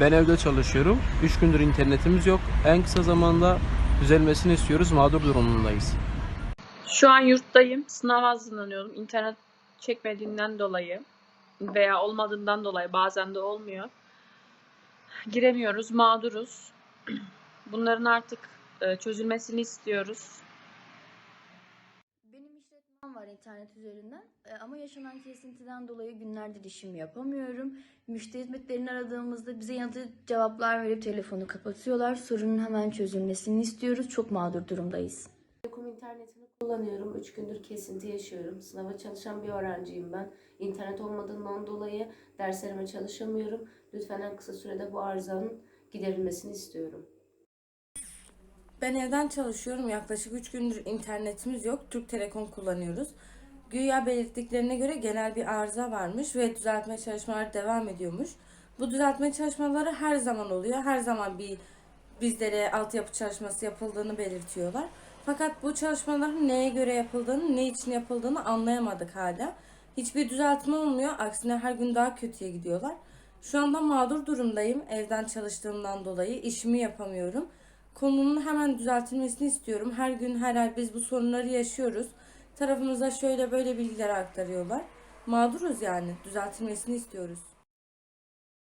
Ben evde çalışıyorum. 3 gündür internetimiz yok. En kısa zamanda düzelmesini istiyoruz. Mağdur durumundayız. Şu an yurttayım. Sınav hazırlanıyorum. İnternet çekmediğinden dolayı veya olmadığından dolayı bazen de olmuyor. Giremiyoruz, mağduruz. Bunların artık e, çözülmesini istiyoruz. İşletmem var internet üzerinden E, ama yaşanan kesintiden dolayı günlerdir işimi yapamıyorum. Müşteri hizmetlerini aradığımızda bize yanıtı cevaplar verip telefonu kapatıyorlar. Sorunun hemen çözülmesini istiyoruz. Çok mağdur durumdayız. Telekom internetini kullanıyorum. 3 gündür kesinti yaşıyorum. Sınava çalışan bir öğrenciyim ben. İnternet olmadığından dolayı derslerime çalışamıyorum. Lütfen en kısa sürede bu arızanın giderilmesini istiyorum. Ben evden çalışıyorum. Yaklaşık 3 gündür internetimiz yok. Türk Telekom kullanıyoruz. Güya belirttiklerine göre genel bir arıza varmış ve düzeltme çalışmaları devam ediyormuş. Bu düzeltme çalışmaları her zaman oluyor. Her zaman bir bizlere altyapı çalışması yapıldığını belirtiyorlar. Fakat bu çalışmaların neye göre yapıldığını, ne için yapıldığını anlayamadık hala. Hiçbir düzeltme olmuyor. Aksine her gün daha kötüye gidiyorlar. Şu anda mağdur durumdayım. Evden çalıştığımdan dolayı işimi yapamıyorum. Konunun hemen düzeltilmesini istiyorum. Her gün her ay biz bu sorunları yaşıyoruz. Tarafımıza şöyle böyle bilgiler aktarıyorlar. Mağduruz yani. Düzeltilmesini istiyoruz.